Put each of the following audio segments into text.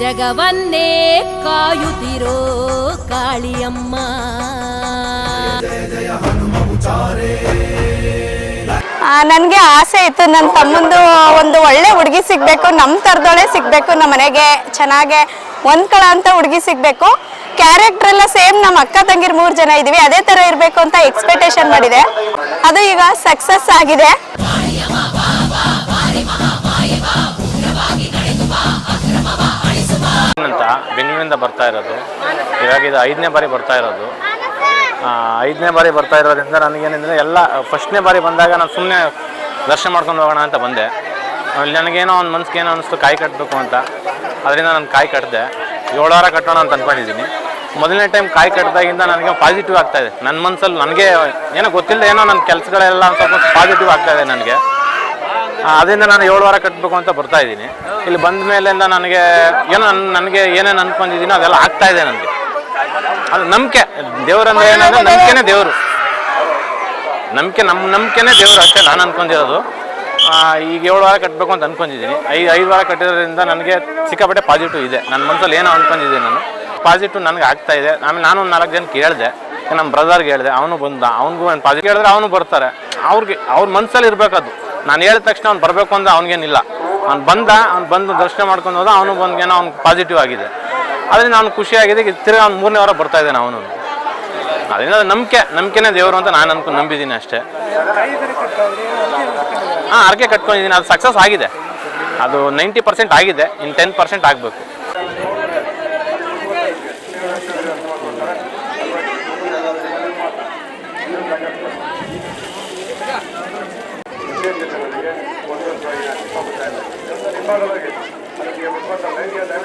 ಜಗವನ್ನೇ ಕಾಯುತ್ತಿರೋ ಕಾಳಿಯಮ್ಮ. ನನಗೆ ಆಸೆ ಇತ್ತು. ನನ್ನ ತಮ್ಮಂದು ಒಂದು ಒಳ್ಳೆ ಹುಡುಗಿ ಸಿಗಬೇಕು ನಮ್ಮ ಥರದೊಳೆ ಸಿಗಬೇಕು, ನಮ್ಮ ಮನೆಗೆ ಚೆನ್ನಾಗೆ ಹೊಂದ್ಕೊಳ ಅಂತ ಹುಡುಗಿ ಸಿಗಬೇಕು. ಕ್ಯಾರೆಕ್ಟರ್ ಎಲ್ಲ ಸೇಮ್ ನಮ್ಮ ಅಕ್ಕ ತಂಗಿರ್ ಮೂರು ಜನ ಇದೀವಿ. ಅದೇ ಥರ ಇರಬೇಕು ಅಂತ ಎಕ್ಸ್ಪೆಕ್ಟೇಷನ್ ಮಾಡಿದೆ. ಅದು ಈಗ ಸಕ್ಸಸ್ ಆಗಿದೆ. ಬೆಂಗಳೂರಿಂದ ಬರ್ತಾ ಇರೋದು. ಇವಾಗ ಇದು ಐದನೇ ಬಾರಿ ಬರ್ತಾ ಇರೋದು. ಐದನೇ ಬಾರಿ ಬರ್ತಾ ಇರೋದ್ರಿಂದ ನನಗೇನೆಂದರೆ ಎಲ್ಲ, ಫಸ್ಟ್ನೇ ಬಾರಿ ಬಂದಾಗ ನಾನು ಸುಮ್ಮನೆ ದರ್ಶನ ಮಾಡ್ಕೊಂಡು ಹೋಗೋಣ ಅಂತ ಬಂದೆ. ನನಗೇನೋ ಒಂದು ಮನ್ಸಿಗೆ ಏನೋ ಅನಿಸ್ತು, ಕಾಯಿ ಕಟ್ಟಬೇಕು ಅಂತ. ಅದರಿಂದ ನಾನು ಕಾಯಿ ಕಟ್ಟಿದೆ ವಾರ ಕಟ್ಟೋಣ ಅಂತ ಅಂದ್ಕೊಂಡಿದ್ದೀನಿ ಮೊದಲನೇ ಟೈಮ್ ಕಾಯಿ ಕಟ್ಟಿದಾಗಿಂದ ನನಗೆ ಪಾಸಿಟಿವ್ ಆಗ್ತಾಯಿದೆ ನನ್ನ ಮನಸ್ಸಲ್ಲಿ ನನಗೆ ಏನೋ ಗೊತ್ತಿಲ್ಲ ಏನೋ ನನ್ನ ಕೆಲಸಗಳೆಲ್ಲ ಸ್ವಲ್ಪ ಪಾಸಿಟಿವ್ ಆಗ್ತಾಯಿದೆ ನನಗೆ. ಅದರಿಂದ ನಾನು ಏಳು ವಾರ ಕಟ್ಟಬೇಕು ಅಂತ ಬರ್ತಾ ಇದ್ದೀನಿ. ಇಲ್ಲಿ ಬಂದ ಮೇಲಿಂದ ನನಗೆ ಏನೋ ನನ್- ನನಗೆ ಏನೇನು ಅನ್ಕೊಂಡಿದ್ದೀನೋ ಅದೆಲ್ಲ ಆಗ್ತಾ ಇದೆ ನನಗೆ. ಅದು ನಂಬಿಕೆ. ದೇವರಂದ್ರೆ ಏನಂದ್ರೆ ನಂಬಿಕೆನೇ ದೇವರು. ನಂಬಿಕೆ ನಮ್ಮ ನಂಬಿಕೆನೇ ದೇವರು ಅಷ್ಟೇ ನಾನು ಅನ್ಕೊಂಡಿರೋದು. ಈಗ ಏಳು ವಾರ ಕಟ್ಟಬೇಕು ಅಂತ ಅನ್ಕೊಂಡಿದ್ದೀನಿ. ಐದು ಐದು ವಾರ ಕಟ್ಟಿರೋದ್ರಿಂದ ನನಗೆ ಸಿಕ್ಕಾಪಟ್ಟೆ ಪಾಸಿಟಿವ್ ಇದೆ. ನನ್ನ ಮನಸ್ಸಲ್ಲಿ ಏನೋ ಅನ್ಕೊಂಡಿದ್ದೀನಿ ನಾನು. ಪಾಸಿಟಿವ್ ನನಗೆ ಆಗ್ತಾ ಇದೆ. ಆಮೇಲೆ ನಾನು ನಾಲ್ಕು ಜನ ಕೇಳಿದೆ. ನಮ್ಮ ಬ್ರದರ್ಗೆ ಹೇಳಿದೆ, ಅವನು ಬಂದ, ಅವನಿಗೂ ಒಂದು ಪಾಸಿಟಿವ್ ಹೇಳಿದ್ರೆ ಅವನು ಬರ್ತಾರೆ. ಅವ್ರಿಗೆ ಅವ್ರ ಮನಸ್ಸಲ್ಲಿ ಇರಬೇಕದು ನಾನು ಹೇಳಿದ ತಕ್ಷಣ ಅವ್ನು ಬರಬೇಕು ಅಂತ ಅವ್ನಿಗೇನಿಲ್ಲ. ಅವ್ನು ಬಂದ, ಅವ್ನು ಬಂದು ದರ್ಶನ ಮಾಡ್ಕೊಂಡು ಹೋದ, ಅವನು ಬಂದ್ಗೇನೋ ಅವ್ನು ಪಾಸಿಟಿವ್ ಆಗಿದೆ. ಅದರಿಂದ ಅವ್ನು ಖುಷಿಯಾಗಿದೆ ತಿರ್ಗಿ ಅವ್ನು ಮೂರನೇ ವಾರ ಬರ್ತಾ ಇದ್ದಾನೆ ಅವನು. ಅದರಿಂದ ಅದು ನಂಬಿಕೆ, ನಂಬಿಕೆನೇ ದೇವರು ಅಂತ ನಾನು ಅನ್ಕೊಂಡು ನಂಬಿದ್ದೀನಿ ಅಷ್ಟೇ. ಹಾಂ ಅರ್ಕೆ ಕಟ್ಕೊಂಡಿದ್ದೀನಿ. ಅದು ಸಕ್ಸಸ್ ಆಗಿದೆ. ಅದು ನೈಂಟಿ ಪರ್ಸೆಂಟ್ ಆಗಿದೆ ಇನ್ನು ಟೆನ್ ಪರ್ಸೆಂಟ್ ಆಗಬೇಕು.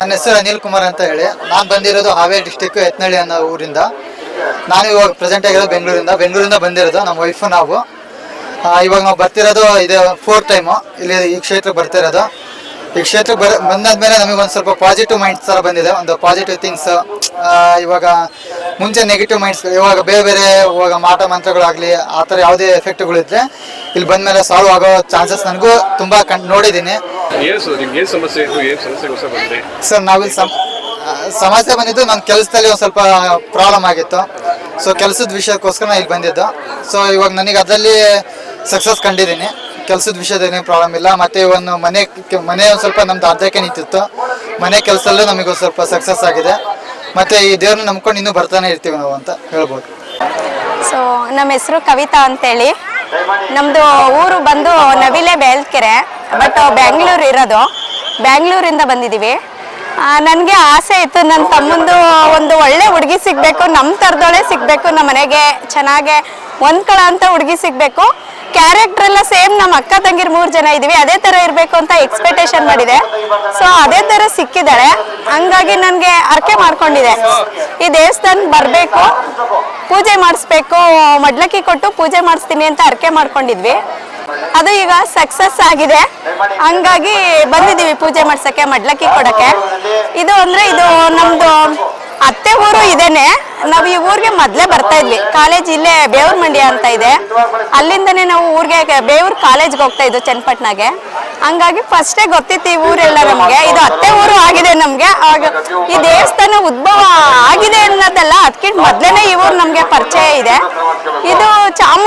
ನನ್ನ ಹೆಸರು ಅನಿಲ್ ಕುಮಾರ್ ಅಂತ ಹೇಳಿ. ನಾನು ಬಂದಿರೋದು ಹಾವೇರಿ ಡಿಸ್ಟಿಕ್ ಎತ್ನಳ್ಳಿ ಅನ್ನೋ ಊರಿಂದ. ನಾನು ಇವಾಗ ಪ್ರೆಸೆಂಟ್ ಆಗಿರೋದು ಬೆಂಗಳೂರಿಂದ. ಬೆಂಗಳೂರಿಂದ ಬಂದಿರೋದು ನಮ್ಮ ವೈಫು ನಾವು. ಇವಾಗ ನಾವು ಬರ್ತಿರೋದು ಇದು ಫೋರ್ತ್ ಟೈಮು ಇಲ್ಲಿ ಈ ಕ್ಷೇತ್ರಕ್ಕೆ ಬರ್ತಿರೋದು. ಈ ಕ್ಷೇತ್ರಕ್ಕೆ ಬರ, ಬಂದಾದ್ಮೇಲೆ ನಮಗೆ ಒಂದು ಸ್ವಲ್ಪ ಪಾಸಿಟಿವ್ ಮೈಂಡ್ಸ್ ಥರ ಬಂದಿದೆ. ಒಂದು ಪಾಸಿಟಿವ್ ಥಿಂಗ್ಸ್ ಇವಾಗ ಮುಂಚೆ ನೆಗೆಟಿವ್ ಮೈಂಡ್ಸ್ ಇವಾಗ ಬೇರೆ ಬೇರೆ ಇವಾಗ ಮಾಟ ಮಂತ್ರಗಳಾಗಲಿ, ಆ ಥರ ಯಾವುದೇ ಎಫೆಕ್ಟ್ಗಳಿದ್ರೆ ಇಲ್ಲಿ ಬಂದಮೇಲೆ ಸಾಲ್ವ್ ಆಗೋ ಚಾನ್ಸಸ್ ನನಗೂ ತುಂಬ ಕಣ್ ನೋಡಿದ್ದೀನಿ. ಏನು ಸರ್ ನಿಮ್ಗೆ ಏನು ಸಮಸ್ಯೆ ಇತ್ತು? ಏನು ಸಮಸ್ಯೆಗೋಸ್ಕರ ಬಂದ್ರಿ ಸರ್ ನಾವಿಲ್ಲಿ ಸಮ್ ಸಮಸ್ಯೆ ಬಂದಿದ್ದು ನನ್ನ ಕೆಲಸದಲ್ಲಿ ಒಂದು ಸ್ವಲ್ಪ ಪ್ರಾಬ್ಲಮ್ ಆಗಿತ್ತು. ಸೊ ಕೆಲಸದ ವಿಷಯಕ್ಕೋಸ್ಕರ ನಾನು ಇಲ್ಲಿ ಬಂದಿದ್ದು. ಸೊ ಇವಾಗ ನನಗೆ ಅದರಲ್ಲಿ ಸಕ್ಸಸ್ ಕಂಡಿದ್ದೀನಿ. ಕೆಲಸದ ವಿಷಯದಲ್ಲಿ ಏನೇ ಪ್ರಾಬ್ಲಮ್ ಇಲ್ಲ. ಮತ್ತೆ ಒಂದು ಮನೆ ಕೆ- ಮನೆ ಒಂದು ಸ್ವಲ್ಪ ನಮ್ದು ಅರ್ಧಕ್ಕೆ ನಿಂತಿತ್ತು. ಮನೆ ಕೆಲಸದಲ್ಲೂ ನಮಗೆ ಒಂದು ಸ್ವಲ್ಪ ಸಕ್ಸಸ್ ಆಗಿದೆ. ಮತ್ತೆ ಈ ದೇವ್ರನ್ನ ನಂಬ್ಕೊಂಡು ಇನ್ನೂ ಬರ್ತಾನೆ ಇರ್ತೀವಿ ನಾವು ಅಂತ ಹೇಳ್ಬೋದು. ಸೊ ನಮ್ಮ ಹೆಸರು ಕವಿತಾ ಅಂತೇಳಿ. ನಮ್ಮದು ಊರು ಬಂದು ನವಿಲೆ ಬೇಲ್ಕೆರೆ. ಬಟ್ ಬ್ಯಾಂಗ್ಳೂರ್ ಇರೋದು. ಬ್ಯಾಂಗ್ಳೂರಿಂದ ಬಂದಿದ್ದೀವಿ. ನನಗೆ ಆಸೆ ಇತ್ತು ನನ್ನ ತಮ್ಮಂದು ಒಂದು ಒಳ್ಳೆ ಹುಡುಗಿ ಸಿಗಬೇಕು ನಮ್ಮ ಥರದೊಳೆ ಸಿಗಬೇಕು, ನಮ್ಮ ಮನೆಗೆ ಚೆನ್ನಾಗೆ ಹೊಂದ್ಕೊಳ ಅಂತ ಹುಡುಗಿ ಸಿಗಬೇಕು. ಕ್ಯಾರೆಕ್ಟರ್ ಎಲ್ಲ ಸೇಮ್ ನಮ್ಮ ಅಕ್ಕ ತಂಗಿರ್ ಮೂರು ಜನ ಇದ್ದೀವಿ. ಅದೇ ಥರ ಇರಬೇಕು ಅಂತ ಎಕ್ಸ್ಪೆಕ್ಟೇಷನ್ ಮಾಡಿದೆ. ಸೊ ಅದೇ ಥರ ಸಿಕ್ಕಿದ್ದಾಳೆ ಹಂಗಾಗಿ ನನಗೆ ಅರ್ಕೆ ಮಾಡ್ಕೊಂಡಿದೆ. ಈ ದೇವಸ್ಥಾನಕ್ಕೆ ಬರಬೇಕು. ಪೂಜೆ ಮಾಡಿಸ್ಬೇಕು. ಮಡ್ಲಕ್ಕಿ ಕೊಟ್ಟು ಪೂಜೆ ಮಾಡಿಸ್ತೀನಿ ಅಂತ ಅರ್ಕೆ ಮಾಡ್ಕೊಂಡಿದ್ವಿ. ಅದು ಈಗ ಸಕ್ಸಸ್ ಆಗಿದೆ. ಹಂಗಾಗಿ ಬಂದಿದ್ದೀವಿ ಪೂಜೆ ಮಾಡ್ಸಕ್ಕೆ, ಮಡ್ಲಕ್ಕಿ ಕೊಡಕ್ಕೆ. ಇದು ಅಂದ್ರೆ ಇದು ನಮ್ದು ಅತ್ತೆ ಊರು ಇದೇನೆ. ನಾವು ಈ ಊರಿಗೆ ಮೊದಲೇ ಬರ್ತಾ ಇದ್ವಿ. ಕಾಲೇಜ್ ಇಲ್ಲೇ ಬೇವ್ರ ಮಂಡ್ಯ ಅಂತ ಇದೆ. ಅಲ್ಲಿಂದನೇ ನಾವು ಊರಿಗೆ ಬೇವ್ರ ಕಾಲೇಜ್ಗೆ ಹೋಗ್ತಾ ಇದ್ವಿ ಚನ್ನಪಟ್ಟಣಗೆ. ಹಂಗಾಗಿ ಫಸ್ಟೇ ಗೊತ್ತಿತ್ತು ಈ ಊರೆಲ್ಲ ನಮಗೆ. ಇದು ಅತ್ತೆ ಊರು ಆಗಿದೆ ನಮಗೆ. ಈ ದೇವಸ್ಥಾನ ಉದ್ಭವ ಆಗಿದೆ ಅನ್ನೋದಲ್ಲ ಅದಕ್ಕಿಂತ ಮೊದಲೇ ಈ ಊರು ನಮಗೆ ಪರಿಚಯ ಇದೆ. ಇದು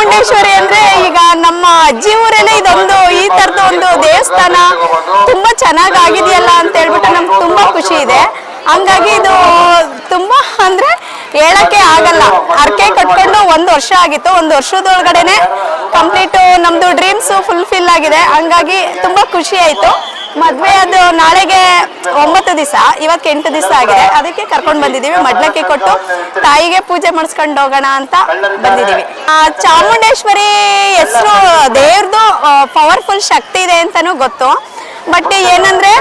ಚಾಮುಂಡೇಶ್ವರಿ ಅಂದ್ರೆ ಈಗ ನಮ್ಮ ಅಜ್ಜಿ ಊರಲ್ಲೇ ಇದೊಂದು ಈ ತರದ ಒಂದು ದೇವಸ್ಥಾನ. ತುಂಬಾ ಚೆನ್ನಾಗಿ ಆಗಿದೆಯಲ್ಲ ಅಂತ ಹೇಳ್ಬಿಟ್ಟು ನಮ್ಗೆ ತುಂಬಾ ಖುಷಿ ಇದೆ. ಹಂಗಾಗಿ ಇದು ತುಂಬಾ ಅಂದ್ರೆ ಹೇಳಕ್ಕೆ ಆಗಲ್ಲ. ಅರ್ಕೆ ಕಟ್ಕೊಂಡು ಒಂದು ವರ್ಷ ಆಗಿತ್ತು. ಒಂದು ವರ್ಷದೊಳಗಡೆನೆ ಕಂಪ್ಲೀಟ್ ನಮ್ದು ಡ್ರೀಮ್ಸ್ ಫುಲ್ಫಿಲ್ ಆಗಿದೆ. ಹಂಗಾಗಿ ತುಂಬಾ ಖುಷಿ ಆಯ್ತು. ಮದ್ವೆ ಅದು ನಾಳೆಗೆ ಒಂಬತ್ತು ದಿವಸ, ಇವತ್ತು ಎಂಟು ದಿವಸ ಆಗಿದೆ. ಅದಕ್ಕೆ ಕರ್ಕೊಂಡು ಬಂದಿದ್ದೀವಿ. ಮಡ್ಲಕ್ಕಿ ಕೊಟ್ಟು ತಾಯಿಗೆ ಪೂಜೆ ಮಾಡಿಸ್ಕೊಂಡು ಹೋಗೋಣ ಅಂತ ಬಂದಿದ್ದೀವಿ. ಚಾಮುಂಡೇಶ್ವರಿ ಹೆಸರು ದೇವ್ರದ್ದು ಪವರ್ಫುಲ್ ಶಕ್ತಿ ಇದೆ ಅಂತಾನೂ ಗೊತ್ತು. ಬಟ್ ಏನಂದ್ರೆ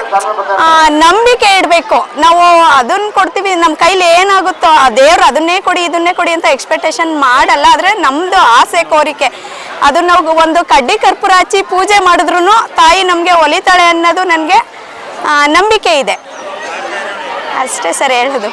ನಂಬಿಕೆ ಇಡಬೇಕು. ನಾವು ಅದನ್ನ ಕೊಡ್ತೀವಿ. ನಮ್ಮ ಕೈಲಿ ಏನಾಗುತ್ತೋ, ಆ ದೇವ್ರು ಅದನ್ನೇ ಕೊಡಿ, ಇದನ್ನೇ ಕೊಡಿ ಅಂತ ಎಕ್ಸ್ಪೆಕ್ಟೇಷನ್ ಮಾಡಲ್ಲ. ಆದರೆ ನಮ್ಮದು ಆಸೆ, ಕೋರಿಕೆ. ಅದು ನಾವು ಒಂದು ಕಡ್ಡಿ ಕರ್ಪೂರ ಹಚ್ಚಿ ಪೂಜೆ ಮಾಡಿದ್ರು ತಾಯಿ ನಮಗೆ ಒಲಿತಾಳೆ ಅನ್ನೋದು ನನಗೆ ನಂಬಿಕೆ ಇದೆ. ಅಷ್ಟೇ ಸರ್ ಹೇಳೋದು.